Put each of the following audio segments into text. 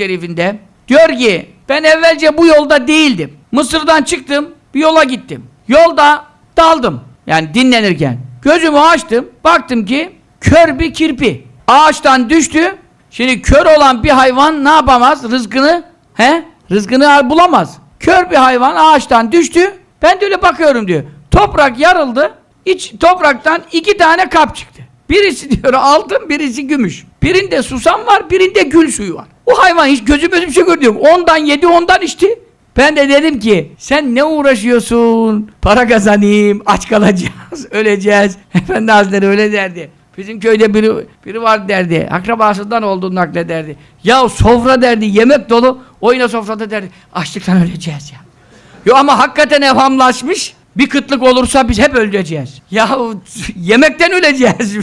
şerifinde diyor ki ben evvelce bu yolda değildim. Mısır'dan çıktım bir yola gittim. Yolda daldım. Yani dinlenirken. Gözümü açtım. Baktım ki kör bir kirpi. Ağaçtan düştü. Şimdi kör olan bir hayvan ne yapamaz? Rızkını he? Rızkını bulamaz. Kör bir hayvan ağaçtan düştü. Ben de öyle bakıyorum diyor. Toprak yarıldı. İç topraktan iki tane kap çıktı. Birisi diyor altın, birisi gümüş. Birinde susam var, birinde gül suyu var. O hayvan hiç gözü gözü bir şey görmüyor. Ondan yedi, ondan içti. Ben de dedim ki sen ne uğraşıyorsun? Para kazanayım, aç kalacağız, öleceğiz. Efendi Hazretleri öyle derdi. Bizim köyde biri, biri var derdi. Akrabasından olduğunu naklederdi. Ya sofra derdi, yemek dolu. O yine sofrada derdi. Açlıktan öleceğiz ya. Yo ama hakikaten evhamlaşmış. Bir kıtlık olursa biz hep öleceğiz. Ya yemekten öleceğiz.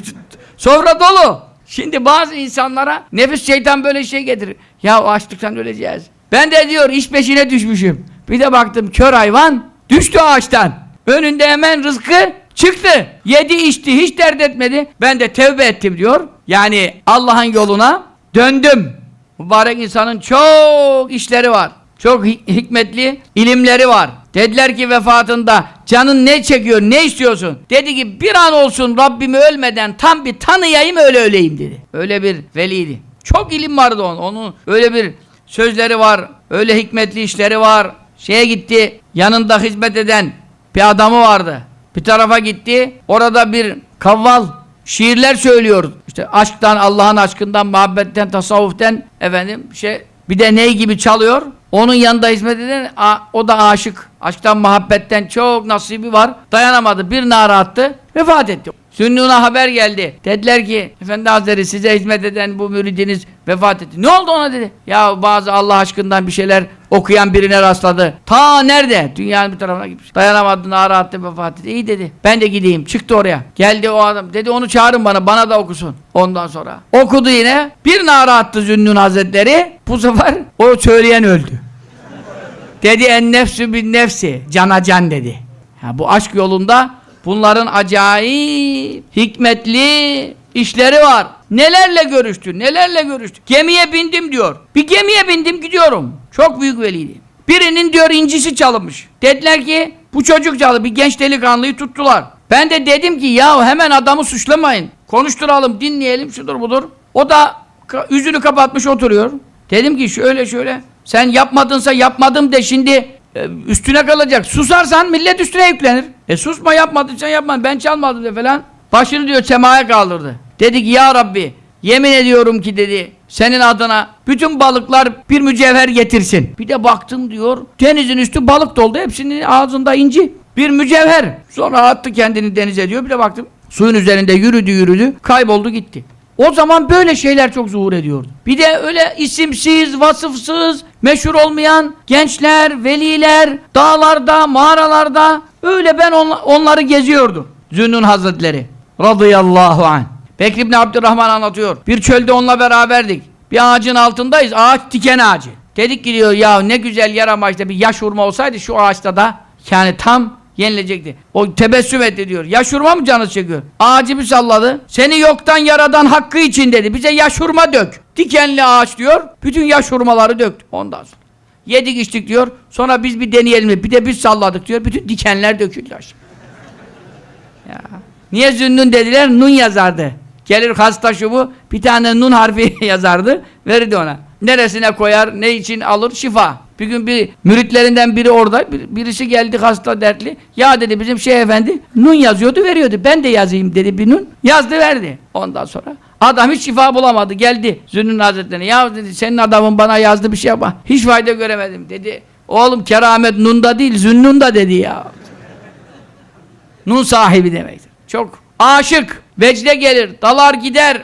Sofra dolu. Şimdi bazı insanlara nefis şeytan böyle şey getirir. Ya açlıktan öleceğiz. Ben de diyor iş peşine düşmüşüm. Bir de baktım kör hayvan düştü ağaçtan. Önünde hemen rızkı çıktı. Yedi içti hiç dert etmedi. Ben de tevbe ettim diyor. Yani Allah'ın yoluna döndüm. Mübarek insanın çok işleri var. Çok hi- hikmetli ilimleri var. Dediler ki vefatında canın ne çekiyor, ne istiyorsun? Dedi ki bir an olsun Rabbimi ölmeden tam bir tanıyayım öyle öleyim dedi. Öyle bir veliydi. Çok ilim vardı onun. Onun öyle bir sözleri var, öyle hikmetli işleri var. Şeye gitti, yanında hizmet eden bir adamı vardı. Bir tarafa gitti, orada bir kavval şiirler söylüyor. İşte aşktan, Allah'ın aşkından, muhabbetten, tasavvuften efendim şey bir de ney gibi çalıyor. Onun yanında hizmet eden o da aşık. Aşktan, muhabbetten çok nasibi var. Dayanamadı. Bir nara attı. Vefat etti. Sünnuna haber geldi. Dediler ki Efendi Hazretleri size hizmet eden bu müridiniz vefat etti. Ne oldu ona dedi. Ya bazı Allah aşkından bir şeyler okuyan birine rastladı. Ta nerede? Dünyanın bir tarafına gitmiş. Dayanamadı, nara attı, vefat etti. İyi dedi. Ben de gideyim. Çıktı oraya. Geldi o adam. Dedi onu çağırın bana. Bana da okusun. Ondan sonra. Okudu yine. Bir nara attı Zünnun Hazretleri. Bu sefer o söyleyen öldü. Dedi en nefsü bin nefsi. Cana can dedi. Ha, bu aşk yolunda bunların acayip hikmetli işleri var. Nelerle görüştü, nelerle görüştü. Gemiye bindim diyor. Bir gemiye bindim gidiyorum. Çok büyük veliydi. Birinin diyor incisi çalınmış. Dediler ki bu çocuk çaldı. Bir genç delikanlıyı tuttular. Ben de dedim ki ya hemen adamı suçlamayın. Konuşturalım, dinleyelim, şudur budur. O da yüzünü kapatmış oturuyor. Dedim ki şöyle şöyle. Sen yapmadınsa yapmadım de şimdi e, üstüne kalacak. Susarsan millet üstüne yüklenir. E susma yapmadıysan yapma. Ben çalmadım de falan. Başını diyor semaya kaldırdı. Dedi ki ya Rabbi yemin ediyorum ki dedi senin adına bütün balıklar bir mücevher getirsin. Bir de baktım diyor denizin üstü balık doldu. Hepsinin ağzında inci. Bir mücevher. Sonra attı kendini denize diyor. Bir de baktım suyun üzerinde yürüdü yürüdü. Kayboldu gitti. O zaman böyle şeyler çok zuhur ediyordu. Bir de öyle isimsiz, vasıfsız, meşhur olmayan gençler, veliler, dağlarda, mağaralarda öyle ben onla- onları geziyordum. Zünnun Hazretleri radıyallahu anh. Bekir İbni Abdurrahman anlatıyor. Bir çölde onunla beraberdik. Bir ağacın altındayız. Ağaç diken ağacı. Dedik ki diyor ya ne güzel yer amaçta bir yaş hurma olsaydı şu ağaçta da yani tam yenilecekti. O tebessüm etti diyor. Yaş hurma mı canı çekiyor? Ağacı bir salladı. Seni yoktan yaradan hakkı için dedi. Bize yaş hurma dök. Dikenli ağaç diyor. Bütün yaş hurmaları döktü. Ondan sonra. Yedik içtik diyor. Sonra biz bir deneyelim. Bir de biz salladık diyor. Bütün dikenler döküldü aşağı. Ya. Niye zünnün dediler? Nun yazardı. Gelir hasta şu bu. Bir tane nun harfi yazardı. Verirdi ona. Neresine koyar, ne için alır? Şifa. Bir gün bir müritlerinden biri orada. bir- birisi geldi hasta dertli. Ya dedi bizim şey efendi nun yazıyordu veriyordu. Ben de yazayım dedi bir nun. Yazdı verdi. Ondan sonra adam hiç şifa bulamadı. Geldi Zünnün Hazretleri'ne. Ya dedi senin adamın bana yazdı bir şey ama hiç fayda göremedim dedi. Oğlum keramet nunda değil zünnunda dedi ya. Nun sahibi demektir. Çok aşık, vecde gelir, dalar gider,